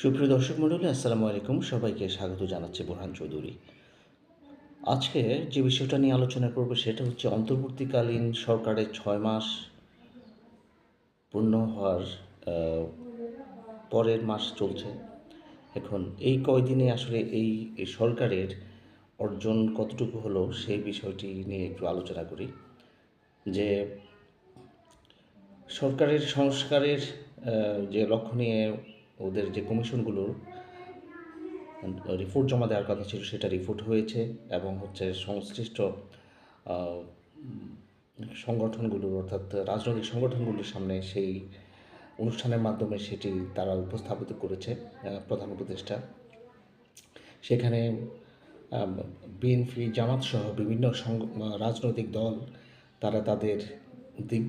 সুপ্রিয় দর্শক মণ্ডলী, আসসালামু আলাইকুম। সবাইকে স্বাগত জানাচ্ছি বোরহান চৌধুরী। আজকে যে বিষয়টা নিয়ে আলোচনা করব সেটা হচ্ছে অন্তর্বর্তীকালীন সরকারের ছয় মাস পূর্ণ হওয়ার পরের মাস চলছে। এখন এই কয়দিনে আসলে এই সরকারের অর্জন কতটুকু হলো সেই বিষয়টি নিয়ে একটু আলোচনা করি। যে সরকারের সংস্কারের যে লক্ষ্য নিয়ে ওদের যে কমিশনগুলোর রিপোর্ট জমা দেওয়ার কথা ছিল, সেটা রিপোর্ট হয়েছে এবং হচ্ছে সংশ্লিষ্ট সংগঠনগুলোর অর্থাৎ রাজনৈতিক সংগঠনগুলোর সামনে সেই অনুষ্ঠানের মাধ্যমে সেটি তারা উপস্থাপিত করেছে প্রধান উপদেষ্টা। সেখানে বিএনপি, জামাত সহ বিভিন্ন রাজনৈতিক দল, তারা তাদের দিক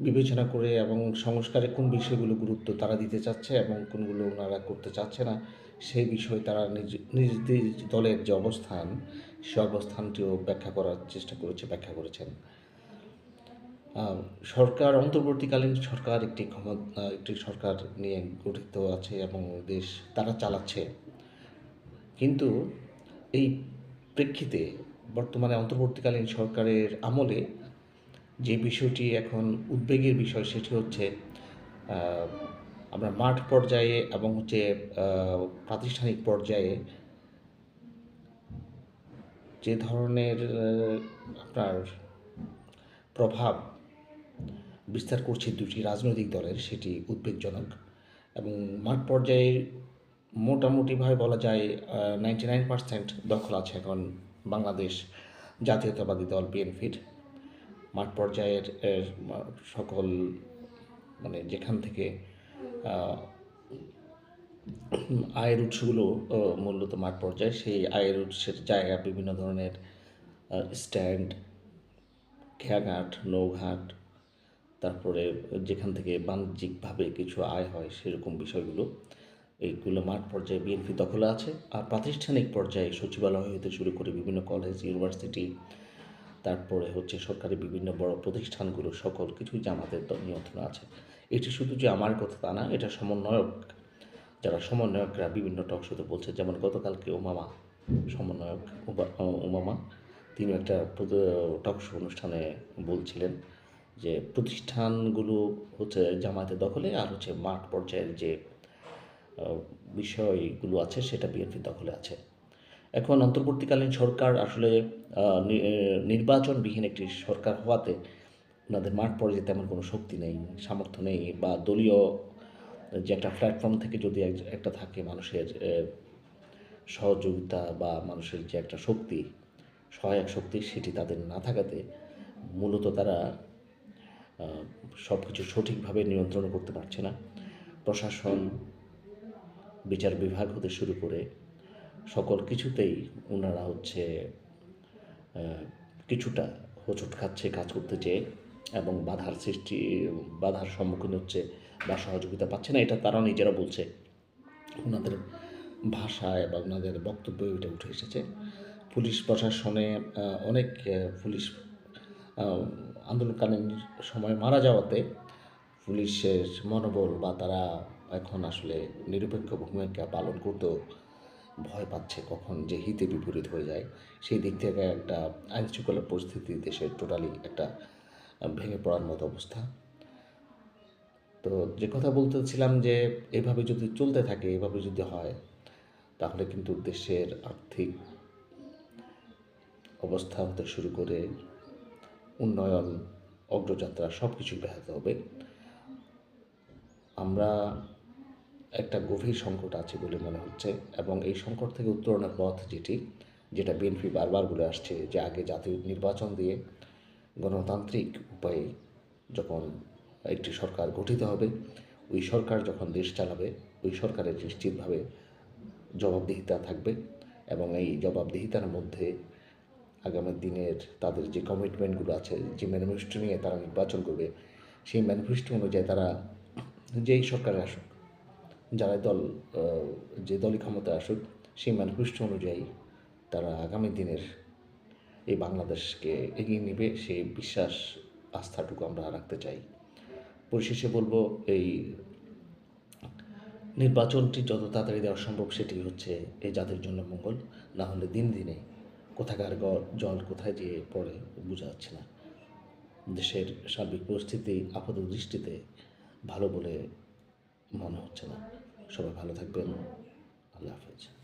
বিবেচনা করে এবং সংস্কারে কোন বিষয়গুলো গুরুত্ব তারা দিতে চাচ্ছে এবং কোনগুলো ওনারা করতে চাচ্ছে না, সেই বিষয়ে তারা নিজ নিজ দলের যে অবস্থান, সে অবস্থানটিও ব্যাখ্যা করার চেষ্টা করেছে, ব্যাখ্যা করেছেন। সরকার, অন্তর্বর্তীকালীন সরকার একটি ক্ষমতা একটি সরকার নিয়ে গঠিত আছে এবং দেশ তারা চালাচ্ছে। কিন্তু এই প্রেক্ষিতে বর্তমানে অন্তর্বর্তীকালীন সরকারের আমলে যে বিষয়টি এখন উদ্বেগের বিষয় সেটি হচ্ছে আমরা মাঠ পর্যায়ে এবং হচ্ছে প্রাতিষ্ঠানিক পর্যায়ে যে ধরনের আপনার প্রভাব বিস্তার করছে দুটি রাজনৈতিক দলের সেটি উদ্বেগজনক এবং মাঠ পর্যায়ে মোটামুটিভাবে বলা যায় নাইনটি নাইন পার্সেন্ট দখল আছে এখন বাংলাদেশ জাতীয়তাবাদী দল বিএনপির। মাঠ পর্যায়ের সকল মানে যেখান থেকে আয়ের উৎসগুলো মূলত মাঠ পর্যায়ে সেই আয়ের উৎসের জায়গা বিভিন্ন ধরনের স্ট্যান্ড, খেয়াঘাট, নৌঘাট, তারপরে যেখান থেকে বাণিজ্যিকভাবে কিছু আয় হয় সেরকম বিষয়গুলো, এইগুলো মাঠ পর্যায়ে বিএনপি দখলে আছে। আর প্রাতিষ্ঠানিক পর্যায়ে সচিবালয় হতে শুরু করে বিভিন্ন কলেজ, ইউনিভার্সিটি তারপরে হচ্ছে সরকারি বিভিন্ন বড় প্রতিষ্ঠানগুলো সকল কিছুই জামাতের নিয়ন্ত্রণে আছে। এটি শুধু যে আমার কথা তা না, এটা সমন্বয়ক, যারা সমন্বয়করা বিভিন্ন টক শোতে বলছে, যেমন গতকালকে ওমামা সমন্বয়ক ওমামা তিনি একটা টক শো অনুষ্ঠানে বলছিলেন যে প্রতিষ্ঠানগুলো হচ্ছে জামায়াতের দখলে আর হচ্ছে মাঠ পর্যায়ের যে বিষয়গুলো আছে, সেটা বিএনপি দখলে আছে। এখন অন্তর্বর্তীকালীন সরকার আসলে নির্বাচনবিহীন একটি সরকার হওয়াতে ওনাদের মাঠ পড়ে পর্যায়ে তেমন কোনো শক্তি নেই, সামর্থ্য নেই বা দলীয় যে একটা প্ল্যাটফর্ম থেকে যদি এক- একটা থাকে মানুষের সহযোগিতা বা মানুষের যে একটা শক্তি, সহায়ক শক্তি সেটি তাদের না থাকাতে মূলত তারা সব কিছু সঠিকভাবে নিয়ন্ত্রণ করতে পারছে না। প্রশাসন, বিচার বিভাগ হতে শুরু করে সকল কিছুতেই ওনারা হচ্ছে কিছুটা হোঁচট খাচ্ছে কাজ করতে চেয়ে এবং বাধার সৃষ্টি, বাধার সম্মুখীন হচ্ছে বা সহযোগিতা পাচ্ছে না, এটা তারা নিজেরা বলছে। ওনাদের ভাষায় বা ওনাদের বক্তব্যে এটা উঠে এসেছে। পুলিশ প্রশাসনে অনেক পুলিশ আন্দোলনকালীন সময় মারা যাওয়াতে পুলিশের মনোবল বা তারা এখন আসলে নিরপেক্ষ ভূমিকা পালন করতেও ভয় পাচ্ছে কখন যে হিতে বিপরীত হয়ে যায়। সেই দিক থেকে একটা আইন শৃঙ্খলা পরিস্থিতি দেশের টোটালি একটা ভেঙে পড়ার মতো অবস্থা। তো যে কথা বলতেছিলাম যে, এভাবে যদি চলতে থাকে, এভাবে যদি হয়, তাহলে কিন্তু দেশের আর্থিক অবস্থা হতে শুরু করে উন্নয়ন, অগ্রযাত্রা সব কিছুই ব্যাহত হবে। আমরা একটা গভীর সংকট আছে বলে মনে হচ্ছে এবং এই সংকট থেকে উত্তরণের পথ যেটি, যেটা বিএনপি বারবার বলে আসছে যে আগে জাতীয় নির্বাচন দিয়ে গণতান্ত্রিক উপায়ে যখন একটি সরকার গঠিত হবে, ওই সরকার যখন দেশ চালাবে, ওই সরকারের নিশ্চিতভাবে জবাবদিহিতা থাকবে এবং এই জবাবদিহিতার মধ্যে আগামী দিনের তাদের যে কমিটমেন্টগুলো আছে, যে ম্যানিফেস্টো নিয়ে তারা নির্বাচন করবে, সেই ম্যানিফেস্টো অনুযায়ী তারা যেই সরকারে আসুক যারা দল যে দলই ক্ষমতা আসুক, সেই ম্যানিফেস্টো অনুযায়ী তারা আগামী দিনের এই বাংলাদেশকে এগিয়ে নেবে, সেই বিশ্বাস, আস্থাটুকু আমরা রাখতে চাই। পরিশেষে বলব, এই নির্বাচনটি যত তাড়াতাড়ি দেওয়া সম্ভব সেটি হচ্ছে এই জাতির জন্য মঙ্গল। না হলে দিন দিনে কোথাকার জল কোথায় যেয়ে পড়ে বোঝা যাচ্ছে না। দেশের সার্বিক পরিস্থিতি আপাত দৃষ্টিতে ভালো বলে মনে হচ্ছে না। সবাই ভালো থাকবেন। আল্লাহ হাফেজ।